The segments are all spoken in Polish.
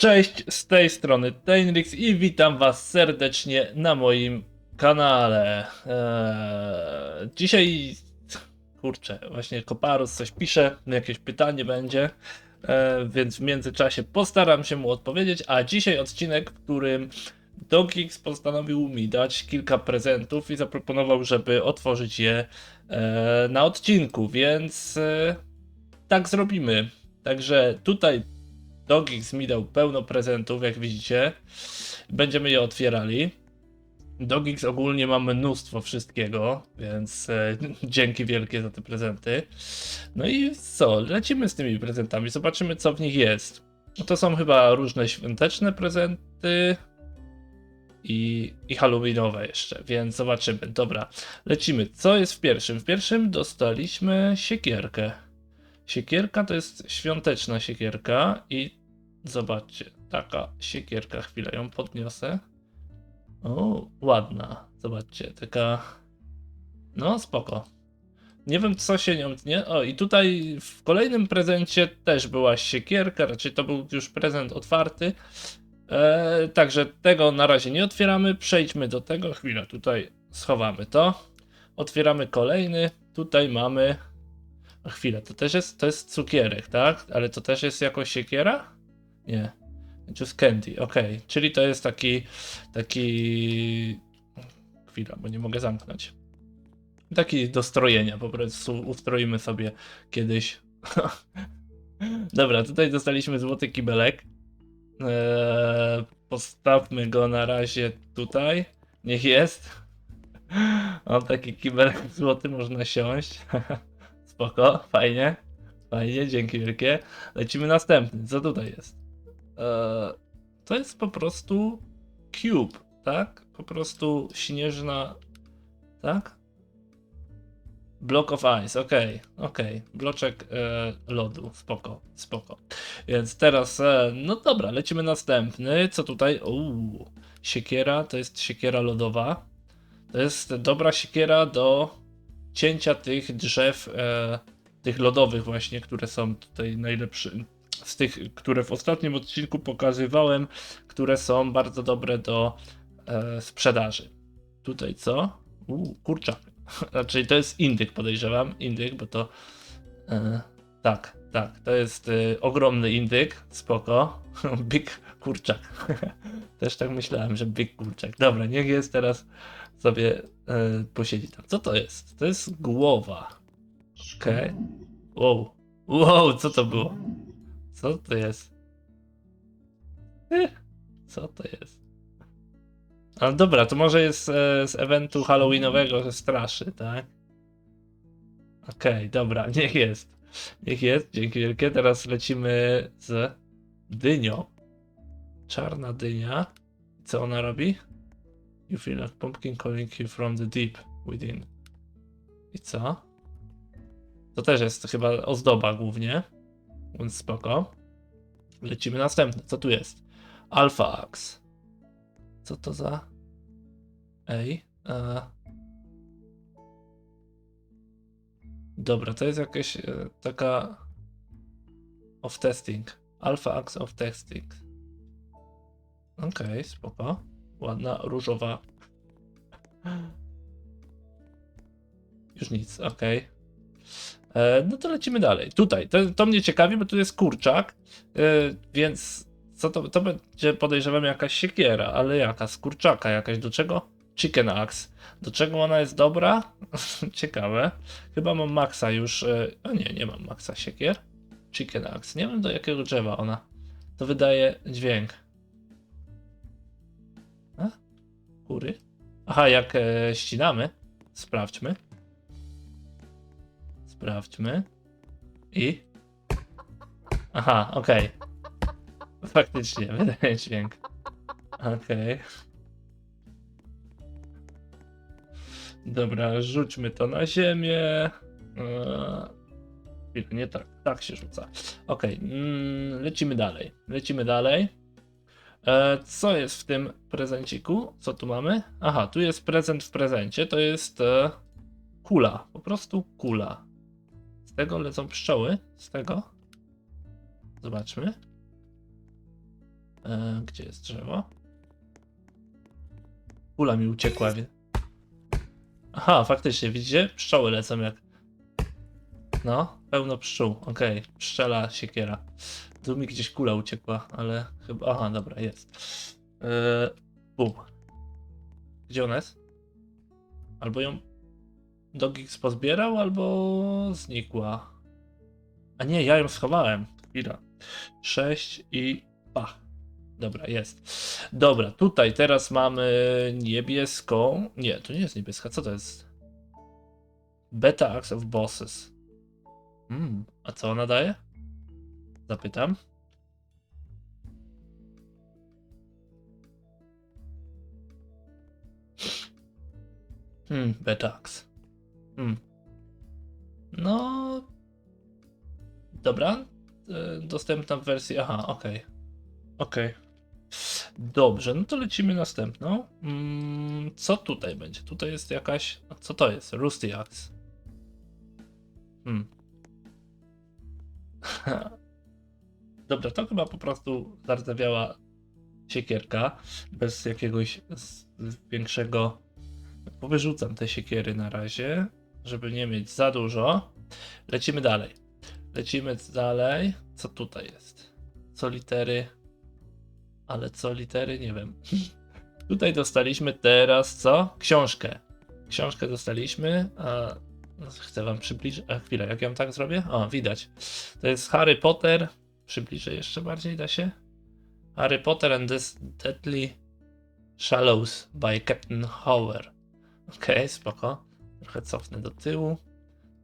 Cześć, z tej strony Tainrix i witam was serdecznie na moim kanale. Eee, dzisiaj, kurczę, właśnie Koparus coś pisze, jakieś pytanie będzie, eee, więc w międzyczasie postaram się mu odpowiedzieć, a dzisiaj odcinek, w którym Dogix postanowił mi dać kilka prezentów i zaproponował, żeby otworzyć je eee, na odcinku, więc e, tak zrobimy. Także tutaj Dogix mi dał pełno prezentów, jak widzicie. Będziemy je otwierali. Dogix ogólnie ma mnóstwo wszystkiego, więc e, dzięki wielkie za te prezenty. No i co? Lecimy z tymi prezentami, zobaczymy co w nich jest. To są chyba różne świąteczne prezenty i, i halloweenowe jeszcze, więc zobaczymy. Dobra, lecimy. Co jest w pierwszym? W pierwszym dostaliśmy siekierkę. Siekierka to jest świąteczna siekierka i zobaczcie, taka siekierka, chwilę ją podniosę. O, ładna, zobaczcie, taka, no spoko. Nie wiem co się nią tnie. O i tutaj w kolejnym prezencie też była siekierka, raczej to był już prezent otwarty. E, także tego na razie nie otwieramy, przejdźmy do tego, chwilę, tutaj schowamy to. Otwieramy kolejny, tutaj mamy Chwilę, to też jest, to jest cukierek, tak? Ale to też jest jakoś siekiera? Nie. Just candy, okej. Czyli to jest taki, taki... Chwila, bo nie mogę zamknąć. Taki do strojenia, po prostu ustroimy sobie kiedyś. Dobra, tutaj dostaliśmy złoty kibelek. Eee, postawmy go na razie tutaj. Niech jest. O, taki kibelek złoty można siąść. Spoko, fajnie. Fajnie, dzięki wielkie. Lecimy następny. Co tutaj jest? Eee, to jest po prostu cube, tak? Po prostu śnieżna. Tak? Block of ice, okej, okej. Bloczek e, lodu, spoko, spoko. Więc teraz, e, no dobra, lecimy następny. Co tutaj? Uuu, siekiera, to jest siekiera lodowa. To jest dobra siekiera do cięcia tych drzew, e, tych lodowych właśnie, które są tutaj najlepsze, z tych, które w ostatnim odcinku pokazywałem, które są bardzo dobre do e, sprzedaży. Tutaj co? Uuu, kurczak. Znaczy to jest indyk podejrzewam, indyk, bo to e, tak, tak, to jest e, ogromny indyk, spoko. Big kurczak. Też tak myślałem, że big kurczak. Dobra, niech jest teraz sobie e, posiedzi tam. Co to jest? To jest głowa. Okej. Wow. Wow, co to było? Co to jest? Co to jest? Ale dobra, to może jest e, z eventu halloweenowego, że straszy, tak? Okej, dobra, niech jest. Niech jest, dzięki wielkie. Teraz lecimy z dynią. Czarna dynia. Co ona robi? You feel like pumpkin calling you from the deep within. I co? To też jest chyba ozdoba głównie. Więc spoko. Lecimy następny. Co tu jest? Alpha Axe. Co to za... Ej. E... Dobra, to jest jakaś e, taka... Of testing. Alpha Axe of testing. Okej, spoko. Ładna, różowa. Już nic, okej. E, No to lecimy dalej. Tutaj, to, to mnie ciekawi, bo tu jest kurczak, e, więc co to, to będzie podejrzewam jakaś siekiera, ale jaka? Z kurczaka jakaś, do czego? Chicken Axe. Do czego ona jest dobra? Ciekawe. Chyba mam maksa już, e, o nie, nie mam maksa siekier. Chicken Axe. Nie wiem do jakiego drzewa ona. To wydaje dźwięk. A? Kury? Aha, jak e, ścinamy. Sprawdźmy. Sprawdźmy. I. Aha, okej. Faktycznie, wydaje dźwięk. Okej. Dobra, rzućmy to na ziemię. Eee, nie tak, tak się rzuca. Okej, mm, lecimy dalej. Lecimy dalej. E, co jest w tym prezenciku? Co tu mamy? Aha, tu jest prezent w prezencie. To jest e, kula. Po prostu kula. Tego lecą pszczoły. Z tego. Zobaczmy. E, gdzie jest drzewo? Kula mi uciekła. Aha, faktycznie, widzicie? Pszczoły lecą jak... No, pełno pszczół, okej. Pszczela siekiera. Tu mi gdzieś kula uciekła, ale chyba... Aha, dobra, jest. Eee, bum. Gdzie ona jest? Albo ją Dogix pozbierał, albo znikła. A nie, ja ją schowałem. Chwila. 6 i pach. Dobra, jest. Dobra, tutaj teraz mamy niebieską. Nie, to nie jest niebieska. Co to jest? Beta Axe of Bosses. Hmm, a co ona daje? Zapytam. Hmm, Axe. Hmm. No. Dobra. e, Dostępna w wersji. Aha, okej. Okej. Dobrze, no to lecimy następną. Mm, co tutaj będzie? Tutaj jest jakaś. Co to jest? Rusty Axe. Hmm. Dobra, to chyba po prostu zardzewiała siekierka. Bez jakiegoś większego. Powyrzucam te siekiery na razie, żeby nie mieć za dużo. Lecimy dalej. Lecimy dalej. Co tutaj jest? Co litery? Ale co litery? Nie wiem. Tutaj dostaliśmy teraz co? Książkę. Książkę dostaliśmy, a chcę wam przybliżyć. A chwilę, jak ja ją tak zrobię? O, widać. To jest Harry Potter. Przybliżę jeszcze bardziej, da się? Harry Potter and the Deadly Shallows by Captain Howard. Okej, spoko. Trochę cofnę do tyłu.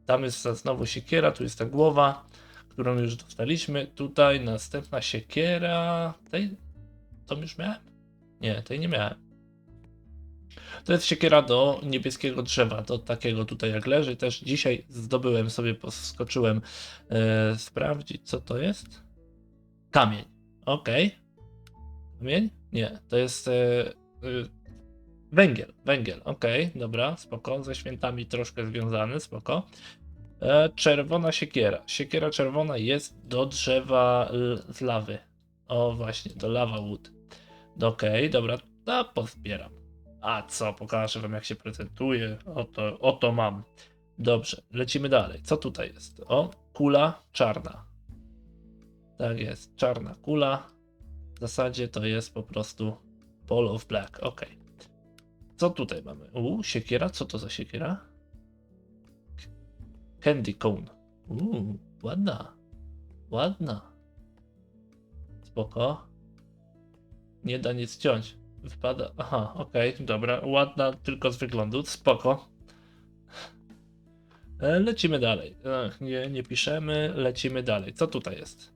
Tam jest znowu siekiera, tu jest ta głowa, którą już dostaliśmy. Tutaj następna siekiera. Tej, to już miałem? Nie, tej nie miałem. To jest siekiera do niebieskiego drzewa, do takiego tutaj jak leży. Też dzisiaj zdobyłem sobie, poskoczyłem e, sprawdzić co to jest. Kamień. Okej. Kamień? Nie, to jest e, e, węgiel. Węgiel, okej, dobra, spoko. Ze świętami troszkę związany, spoko. E, czerwona siekiera. Siekiera czerwona jest do drzewa l- z lawy. O, właśnie, do lava wood. Okej, dobra, to pozbieram. A co, pokażę wam jak się prezentuje. Oto, oto mam. Dobrze, lecimy dalej. Co tutaj jest? O, kula czarna. Tak jest, czarna kula. W zasadzie to jest po prostu ball of black. Ok. Co tutaj mamy? U, siekiera. Co to za siekiera? Candy cone. Uuu, ładna. Ładna. Spoko. Nie da nic ciąć. Wypada. Aha, okej, dobra. Ładna tylko z wyglądu. Spoko. E, Lecimy dalej. Nie, nie piszemy. Lecimy dalej. Co tutaj jest?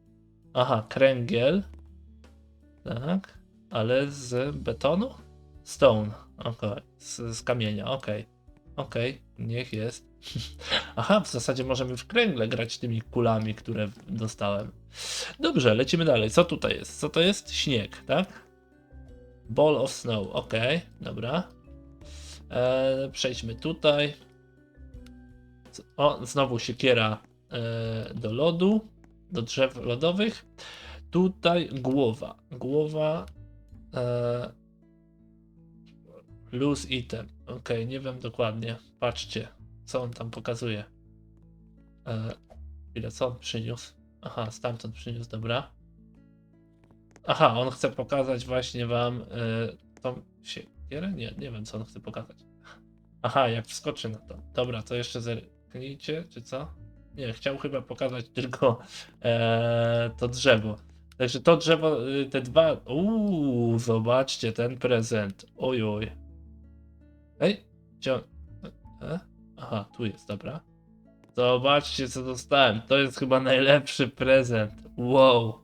Aha, kręgiel. Tak. Ale z betonu? Stone. Okej. Z, z kamienia. Okej. Okej. Niech jest. Aha, w zasadzie możemy w kręgle grać tymi kulami, które dostałem. Dobrze, lecimy dalej. Co tutaj jest? Co to jest? Śnieg, tak? Ball of snow. Okej, dobra. E, przejdźmy tutaj. O, znowu siekiera e, do lodu, do drzew lodowych. Tutaj głowa. Głowa. E, loose item. Ok, nie wiem dokładnie. Patrzcie, co on tam pokazuje. E, ile co on przyniósł? Aha, stamtąd przyniósł, dobra. Aha, on chce pokazać właśnie wam e, tą siekierę? Nie, nie wiem co on chce pokazać. Aha, jak wskoczy na to. Dobra, to jeszcze zerknijcie, czy co? Nie, chciał chyba pokazać tylko e, to drzewo. Także to drzewo, y, te dwa. Uuu, zobaczcie ten prezent. Oj, oj. Ej, gdzie on? E? Aha, tu jest, dobra. Zobaczcie, co dostałem. To jest chyba najlepszy prezent. Wow.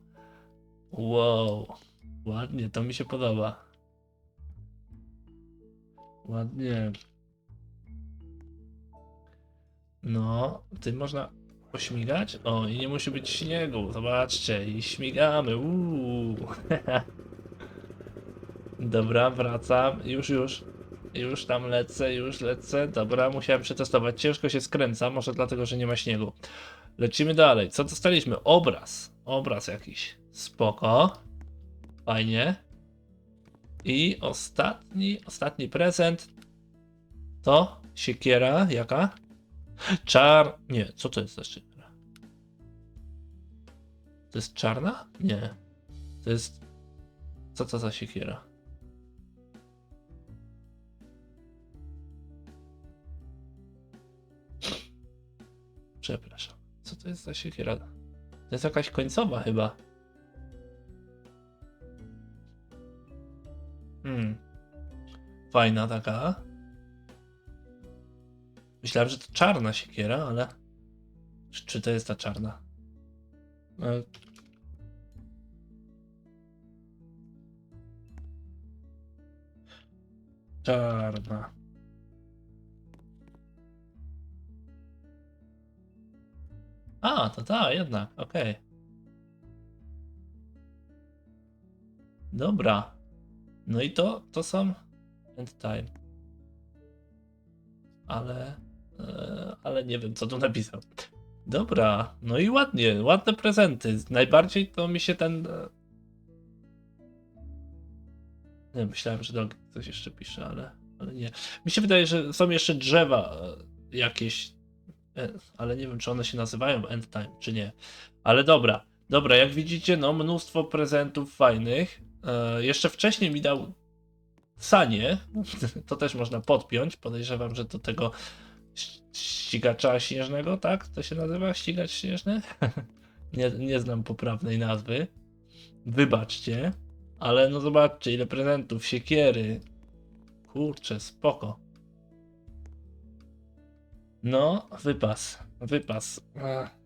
Wow. Ładnie, to mi się podoba. Ładnie. No, ty można pośmigać? O, i nie musi być śniegu. Zobaczcie, i śmigamy. Uuu. Dobra, wracam. Już, już. Już tam lecę, już lecę. Dobra, musiałem przetestować. Ciężko się skręca, może dlatego, że nie ma śniegu. Lecimy dalej. Co dostaliśmy? Obraz. Obraz jakiś. Spoko. Fajnie. I ostatni, ostatni prezent to siekiera jaka? Czar... Nie, co to jest za siekiera? To jest czarna? Nie. To jest... Co to za siekiera? Przepraszam. Co to jest za siekiera? To jest jakaś końcowa chyba. Hmm. Fajna taka. Myślałem, że to czarna siekiera, ale. Czy, to jest ta czarna? E, Czarna. A, to ta, jednak, okej. Dobra. No i to, to są end time. Ale, e, ale nie wiem, co tu napisał. Dobra, no i ładnie, ładne prezenty. Najbardziej to mi się ten... e, Nie, myślałem, że Dog coś jeszcze pisze, ale, ale nie. Mi się wydaje, że są jeszcze drzewa e, jakieś, ale nie wiem, czy one się nazywają End Time, czy nie. Ale dobra, dobra, jak widzicie, no mnóstwo prezentów fajnych. E, jeszcze wcześniej mi dał sanie, to też można podpiąć. Podejrzewam, że do tego ścigacza śnieżnego, tak? To się nazywa ścigacz śnieżny? nie, nie znam poprawnej nazwy. Wybaczcie, ale no zobaczcie, ile prezentów, siekiery. Kurczę, spoko. No, wypas, wypas. Ech.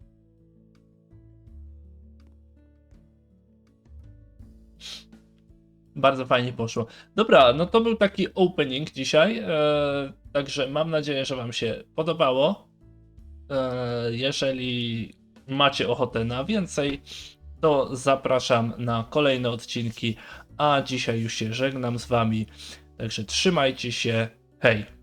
Bardzo fajnie poszło. Dobra, no to był taki opening dzisiaj. E, także mam nadzieję, że Wam się podobało. E, jeżeli macie ochotę na więcej, to zapraszam na kolejne odcinki. A dzisiaj już się żegnam z Wami. Także trzymajcie się. Hej!